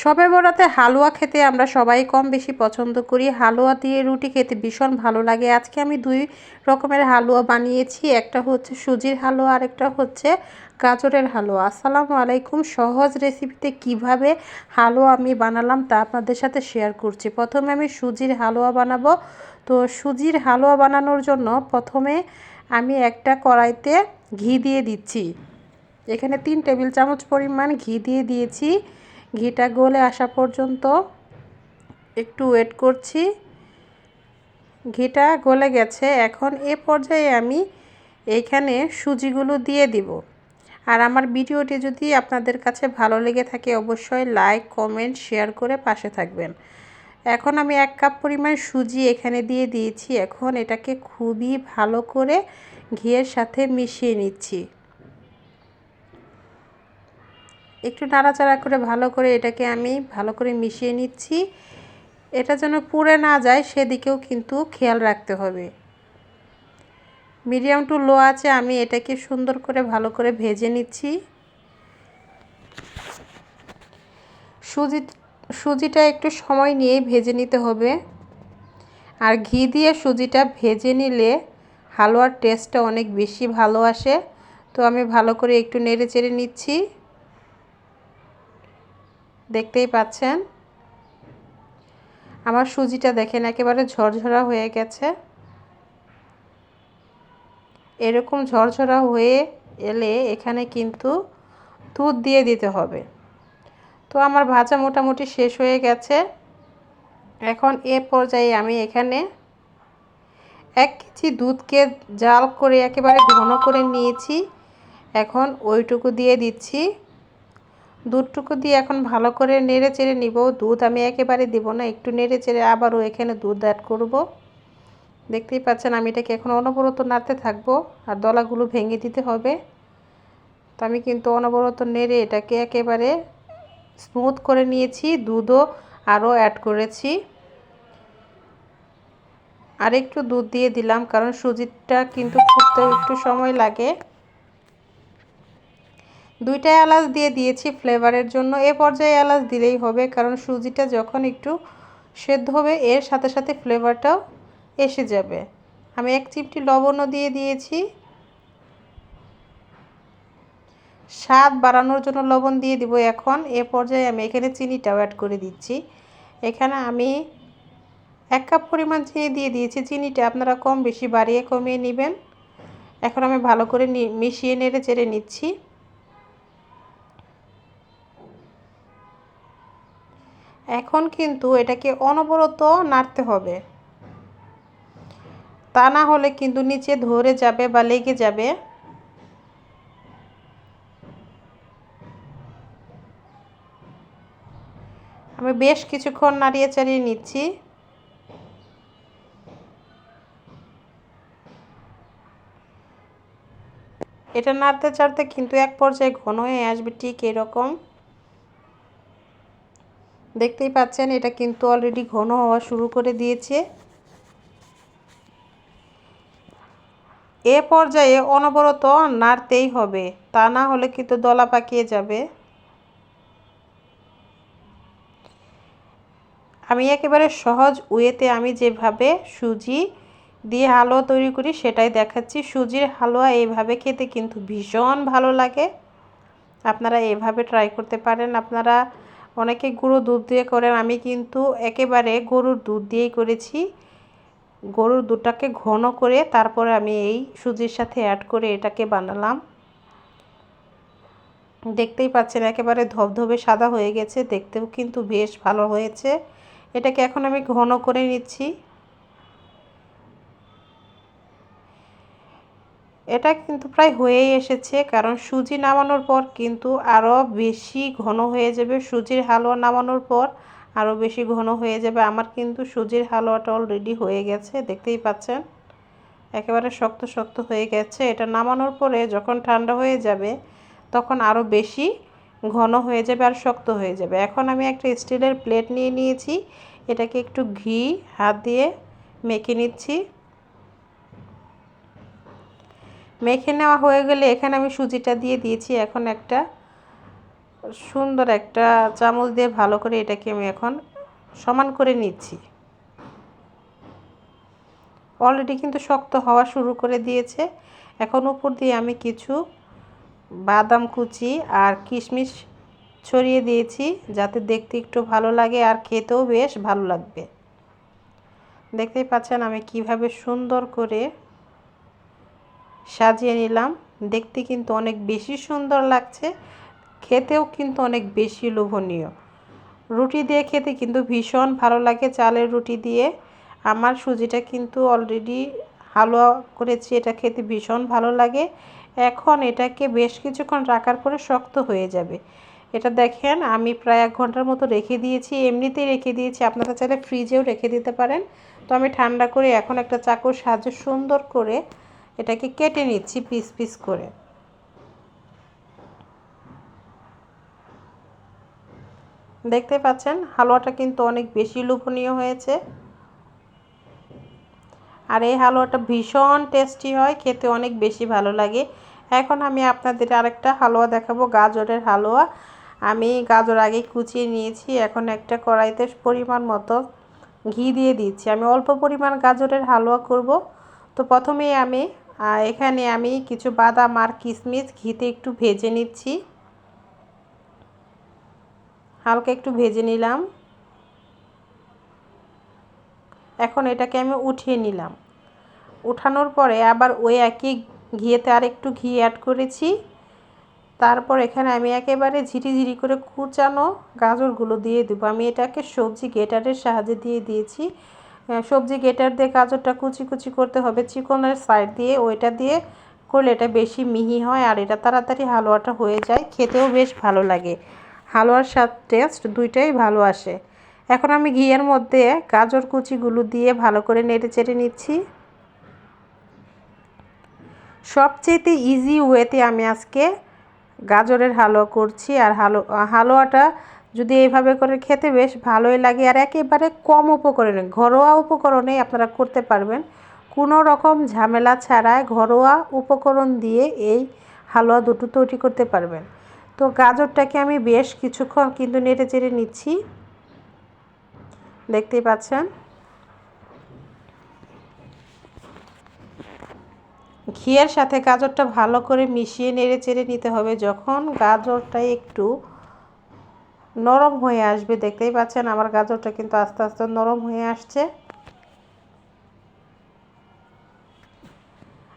সবে বরাতে হালুয়া খেতে আমরা সবাই কম বেশি পছন্দ করি। হালুয়া দিয়ে রুটি খেতে ভীষণ ভালো লাগে। আজকে আমি দুই রকমের হালুয়া বানিয়েছি। একটা হচ্ছে সুজির হালুয়া আর একটা হচ্ছে গাজরের হালুয়া। আসসালামু আলাইকুম। সহজ রেসিপিতে কীভাবে হালুয়া আমি বানালাম তা আপনাদের সাথে শেয়ার করছি। প্রথমে আমি সুজির হালুয়া বানাবো। তো সুজির হালুয়া বানানোর জন্য প্রথমে আমি একটা কড়াইতে ঘি দিয়ে দিচ্ছি। এখানে তিন টেবিল চামচ পরিমাণ ঘি দিয়ে দিয়েছি। ঘিটা গলে আসা পর্যন্ত একটু ওয়েট করছি। ঘিটা গলে গেছে, এখন এ পর্যায়ে আমি এইখানে সুজিগুলো দিয়ে দিব। আর আমার ভিডিওটি যদি আপনাদের কাছে ভালো লেগে থাকে, অবশ্যই লাইক কমেন্ট শেয়ার করে পাশে থাকবেন। এখন আমি এক কাপ পরিমাণ সুজি এখানে দিয়ে দিয়েছি। এখন এটাকে খুবই ভালো করে ঘিয়ের সাথে মিশিয়ে নিচ্ছি। একটু নাড়াচাড়া করে ভালো করে এটাকে আমি ভালো করে মিশিয়ে নিচ্ছি। এটা যেন পুড়ে না যায় সেদিকেও কিন্তু খেয়াল রাখতে হবে। মিডিয়াম টু লো আছে, আমি এটাকে সুন্দর করে ভালো করে ভেজে নিচ্ছি। সুজি সুজিটা একটু সময় নিয়েই ভেজে নিতে হবে। আর ঘি দিয়ে সুজিটা ভেজে নিলে হালুয়ার টেস্টটা অনেক বেশি ভালো আসে। তো আমি ভালো করে একটু নেড়ে চেড়ে নিচ্ছি। দেখতেই পাচ্ছেন? আমার সুজিটা দেখেন, একেবারে ঝরঝরা হয়ে গেছে। এরকম ঝরঝরা হয়ে এলে এখানে কিন্তু দুধ দিয়ে দিতে হবে। তো আমার ভাজা মোটামুটি শেষ হয়ে গেছে। এখন এ পর্যায়ে আমি এখানে এক কেজি দুধকে জাল করে একেবারে ঘন করে নিয়েছি। এখন ওইটুকু দিয়ে দিচ্ছি। দুধটুকু দিয়ে এখন ভালো করে নেড়ে চেড়ে নিব। দুধ আমি একেবারে দিব না, একটু নেড়ে চেড়ে আবারও এখানে দুধ অ্যাড করব। দেখতেই পাচ্ছেন আমি এটাকে এখন অনবরত নাড়তে থাকব আর দলাগুলো ভেঙে দিতে হবে। তো আমি কিন্তু অনবরত নেড়ে এটাকে একেবারে স্মুথ করে নিয়েছি, দুধও আরও অ্যাড করেছি। আর একটু দুধ দিয়ে দিলাম, কারণ সুজিটা কিন্তু ফুটতে একটু সময় লাগে। দুইটা এলাচ দিয়ে দিয়েছি ফ্লেভারের জন্য। এ পর্যায়ে এলাচ দিলেই হবে, কারণ সুজিটা যখন একটু সেদ্ধ হবে, এর সাথে সাথে ফ্লেভারটাও এসে যাবে। আমি এক চিমটি লবণও দিয়ে দিয়েছি। স্বাদ বাড়ানোর জন্য লবণ দিয়ে দিব এখন। এ পর্যায়ে আমি এখানে চিনিটাও অ্যাড করে দিচ্ছি। এখানে আমি এক কাপ পরিমাণ চিনি দিয়ে দিয়েছি। চিনিটা আপনারা কম বেশি বাড়িয়ে কমিয়ে নেবেন। এখন আমি ভালো করে মিশিয়ে নেড়ে চেড়ে নিচ্ছি। এখন কিন্তু এটাকে অনবরত নাড়তে হবে। তা না হলে কিন্তু নিচে ধরে যাবে বা লেগে যাবে। আমি বেশ কিছুক্ষণ নাড়িয়ে চাড়িয়ে নিচ্ছি। এটা নাড়তে চাড়তে কিন্তু এক পর্যায়ে ঘন হয়ে আসবে ঠিক এরকম। দেখতেই পাচ্ছেন, এটা কিন্তু অলরেডি ঘন হওয়া শুরু করে দিয়েছে। এ পর্যায়ে অনবরত নাড়তেই হবে, তা না হলে কিন্তু দলা পাকিয়ে যাবে। আমি একেবারে সহজ ওয়েতে আমি যেভাবে সুজি দিয়ে হালুয়া তৈরি করি, সেটাই দেখাচ্ছি। সুজির হালুয়া এইভাবে খেতে কিন্তু ভীষণ ভালো লাগে। আপনারা এভাবে ট্রাই করতে পারেন। আপনারা অনেকে গুঁড়ো দুধ দিয়ে করেন। আমি কিন্তু একেবারে গরুর দুধ দিয়েই করেছি। গরুর দুধটাকে ঘন করে তারপরে আমি এই সুজির সাথে অ্যাড করে এটাকে বানালাম। দেখতেই পাচ্ছেন একেবারে ধবধবে সাদা হয়ে গেছে। দেখতেও কিন্তু বেশ ভালো হয়েছে। এটাকে এখন আমি ঘন করে নিচ্ছি। এটা কিন্তু প্রায় হয়েই এসেছে, কারণ সুজি নামানোর পর কিন্তু আরও বেশি ঘন হয়ে যাবে। সুজির হালুয়া নামানোর পর আরও বেশি ঘন হয়ে যাবে। আমার কিন্তু সুজির হালুয়াটা অলরেডি হয়ে গেছে, দেখতেই পাচ্ছেন? একেবারে শক্ত শক্ত হয়ে গেছে। এটা নামানোর পরে যখন ঠান্ডা হয়ে যাবে, তখন আরও বেশি ঘন হয়ে যাবে আর শক্ত হয়ে যাবে। এখন আমি একটা স্টিলের প্লেট নিয়ে নিয়েছি। এটাকে একটু ঘি, হাত দিয়ে মেখে নিচ্ছি। মেখে নেওয়া হয়ে গেলে এখানে আমি সুজিটা দিয়ে দিয়েছি। এখন একটা সুন্দর একটা চামচ দিয়ে ভালো করে এটাকে আমি এখন সমান করে নিচ্ছি। অলরেডি কিন্তু শক্ত হওয়া শুরু করে দিয়েছে। এখন উপর দিয়ে আমি কিছু বাদাম কুচি আর কিশমিশ ছড়িয়ে দিয়েছি যাতে দেখতে একটু ভালো লাগে আর খেতেও বেশ ভালো লাগবে। দেখতেই পাচ্ছেন আমি কীভাবে সুন্দর করে সাজিয়ে নিলাম। দেখতে কিন্তু অনেক বেশি সুন্দর লাগছে। খেতেও কিন্তু অনেক বেশি লোভনীয়। রুটি দিয়ে খেতে কিন্তু ভীষণ ভালো লাগে চালের রুটি দিয়ে। আমার সুজিটা কিন্তু অলরেডি হালুয়া করেছি, এটা খেতে ভীষণ ভালো লাগে। এখন এটাকে বেশ কিছুক্ষণ রাখার পরে শক্ত হয়ে যাবে। এটা দেখেন, আমি প্রায় এক ঘণ্টার মতো রেখে দিয়েছি, এমনিতেই রেখে দিয়েছি। আপনারা চাইলে ফ্রিজেও রেখে দিতে পারেন। তো আমি ঠান্ডা করে এখন একটা চাকুর সাহায্যে সুন্দর করে এটাকে কেটে নিচ্ছি পিস পিস করে। দেখতে পাচ্ছেন, হালুয়াটা কিন্তু অনেক বেশি লোভনীয় হয়েছে। আর এই হালুয়াটা ভীষণ টেস্টি হয়, খেতে অনেক বেশি ভালো লাগে। এখন আমি আপনাদের আরেকটা হালুয়া দেখাবো, গাজরের হালুয়া। আমি গাজর আগে কুচিয়ে নিয়েছি, এখন একটা কড়াইতে পরিমাণ মতো ঘি দিয়ে দিচ্ছি। আমি অল্প পরিমাণ গাজরের হালুয়া করব। তো প্রথমেই আমি এখানে আমি কিছু বাদাম আর কিশমিশ ঘিতে একটু ভেজে নিচ্ছি। হালকা একটু ভেজে নিলাম। এখন এটাকে আমি উঠিয়ে নিলাম। উঠানোর পরে আবার ওই একই ঘিয়েতে আর একটু ঘি অ্যাড করেছি। তারপর এখানে আমি একেবারে ঝিরিঝিরি করে কুচানো গাজরগুলো দিয়ে দেবো। আমি এটাকে সবজি গেটারের সাহায্যে দিয়ে দিয়েছি। সবজি গেটার দিয়ে গাজরটা কুচি কুচি করতে হবে। চিকনের সাইড দিয়ে, ওইটা দিয়ে করলে এটা বেশি মিহি হয় আর এটা তাড়াতাড়ি হালুয়াটা হয়ে যায়। খেতেও বেশ ভালো লাগে। হালুয়ার স্বাদ টেস্ট দুইটাই ভালো আসে। এখন আমি ঘিয়ের মধ্যে গাজর কুচিগুলো দিয়ে ভালো করে নেড়ে চেড়ে নিচ্ছি। সবচেয়েতে ইজি ওয়েতে আমি আজকে গাজরের হালুয়া করছি আর হালু, হালুয়াটা যদি এইভাবে করে খেতে বেশ ভালোই লাগে আর একেবারে কম উপকরণে, ঘরোয়া উপকরণে আপনারা করতে পারবেন। কোনো রকম ঝামেলা ছাড়াই ঘরোয়া উপকরণ দিয়ে এই হালুয়া দুটো তৈরি করতে পারবেন। তো গাজরটাকে আমি বেশ কিছুক্ষণ কিন্তু নেড়ে চেড়ে নিচ্ছি। দেখতেই পাচ্ছেন? ঘিয়ের সাথে গাজরটা ভালো করে মিশিয়ে নেড়ে চেড়ে নিতে হবে। যখন গাজরটা একটু নরম হয়ে আসবে, দেখতেই পাচ্ছেন আমার গাজরটা কিন্তু আস্তে আস্তে নরম হয়ে আসছে।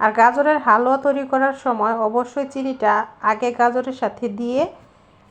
আর গাজরের হালুয়া তৈরি করার সময় অবশ্যই চিনিটা আগে গাজরের সাথে দিয়ে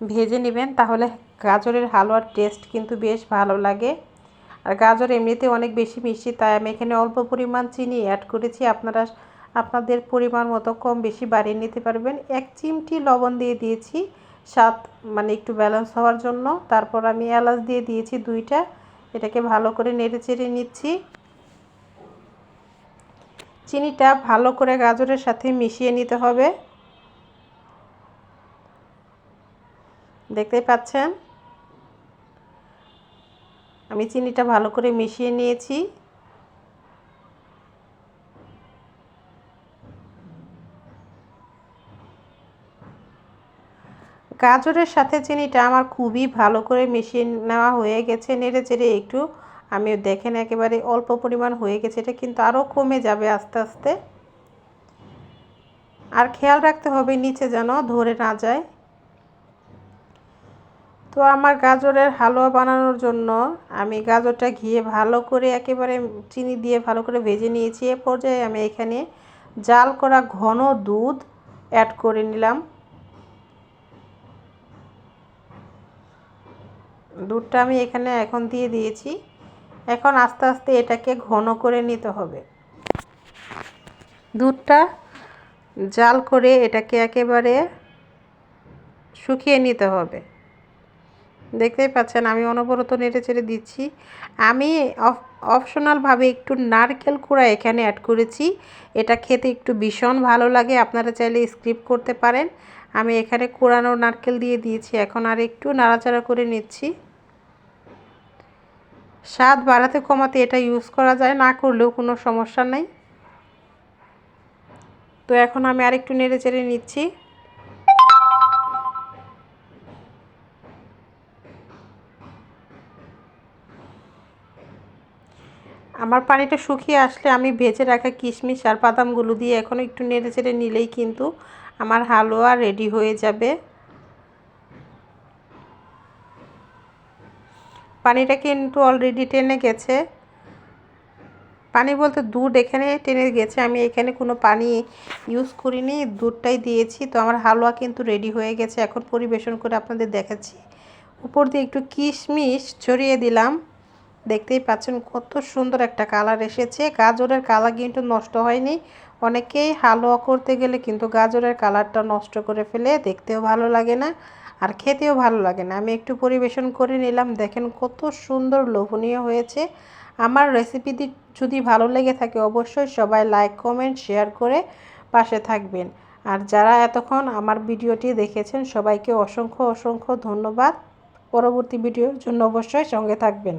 ভেজে নেবেন, তাহলে গাজরের হালুয়ার টেস্ট কিন্তু বেশ ভালো লাগে। আর গাজর এমনিতে অনেক বেশি মিষ্টি, তাই আমি এখানে অল্প পরিমাণ চিনি অ্যাড করেছি। আপনারা আপনাদের পরিমাণ মতো কম বেশি বাড়িয়ে নিতে পারবেন। এক চিমটি লবণ দিয়ে দিয়েছি। স্বাদ মানে একটু ব্যালেন্স হওয়ার জন্য। তারপর আমি এলাচ দিয়ে দিয়েছি দুইটা। এটাকে ভালো করে নেড়ে চেড়ে নিচ্ছি। চিনিটা ভালো করে গাজরের সাথে মিশিয়ে নিতে হবে। দেখতেই পাচ্ছেন? আমি চিনিটা ভালো করে মিশিয়ে নিয়েছি। গাজরের সাথে চিনিটা আমার খুবই ভালো করে মিশিয়ে নেওয়া হয়ে গেছে। নেড়ে চেড়ে একটু আমি দেখেন একেবারে অল্প পরিমাণ হয়ে গেছে। এটা কিন্তু আরও কমে যাবে আস্তে আস্তে। আর খেয়াল রাখতে হবে নিচে যেন ধরে না যায়। তো আমার গাজরের হালুয়া বানানোর জন্য আমি গাজরটা ঘিয়ে ভালো করে একেবারে চিনি দিয়ে ভালো করে ভেজে নিয়েছি। এ পর্যায়ে আমি এখানে জাল করা ঘন দুধ অ্যাড করে নিলাম। দুধটা আমি এখানে এখন দিয়ে দিয়েছি। এখন আস্তে আস্তে এটাকে ঘন করে নিতে হবে। দুধটা জাল করে এটাকে একেবারে শুকিয়ে নিতে হবে। দেখতেই পাচ্ছেন, আমি অনবরত নেড়ে চেড়ে দিচ্ছি। আমি অপশনালভাবে একটু নারকেল কুড়া এখানে অ্যাড করেছি। এটা খেতে একটু ভীষণ ভালো লাগে, আপনারা চাইলে স্ক্রিপ করতে পারেন। আমি এখানে কোরানো নারকেল দিয়ে দিয়েছি, এখন আর একটু নাড়াচাড়া করে নিচ্ছি। স্বাদ বাড়াতে কমাতে এটা ইউজ করা যায়, না করলেও কোনো সমস্যা নেই। তো এখন আমি আরেকটু নেড়ে চেড়ে নিচ্ছি। আমার পানিটা শুকিয়ে আসলে আমি ভেজে রাখা কিশমিশ আর বাদামগুলো দিয়ে এখন একটু নেড়ে চেড়ে নিলেই কিন্তু আমার হালুয়া রেডি হয়ে যাবে। পানিটা কিন্তু অলরেডি টেনে গেছে। পানি বলতে দুধ এখানে টেনে গেছে, আমি এখানে কোনো পানি ইউজ করিনি, দুধটাই দিয়েছি। তো আমার হালুয়া কিন্তু রেডি হয়ে গেছে। এখন পরিবেশন করে আপনাদের দেখাচ্ছি। উপর দিয়ে একটু কিশমিশ ছড়িয়ে দিলাম। দেখতেই পাচ্ছেন কত সুন্দর একটা কালার এসেছে। গাজরের কালার কিন্তু নষ্ট হয়নি। অনেকেই হালুয়া করতে গেলে কিন্তু গাজরের কালারটা নষ্ট করে ফেলে, দেখতেও ভালো লাগে না আর খেতেও ভালো লাগে না। আমি একটু পরিবেশন করে নিলাম, দেখেন কত সুন্দর লোভনীয় হয়েছে। আমার রেসিপিটি যদি ভালো লেগে থাকে অবশ্যই সবাই লাইক কমেন্ট শেয়ার করে পাশে থাকবেন। আর যারা এতক্ষণ আমার ভিডিওটি দেখেছেন, সবাইকে অসংখ্য অসংখ্য ধন্যবাদ। পরবর্তী ভিডিওর জন্য অবশ্যই সঙ্গে থাকবেন।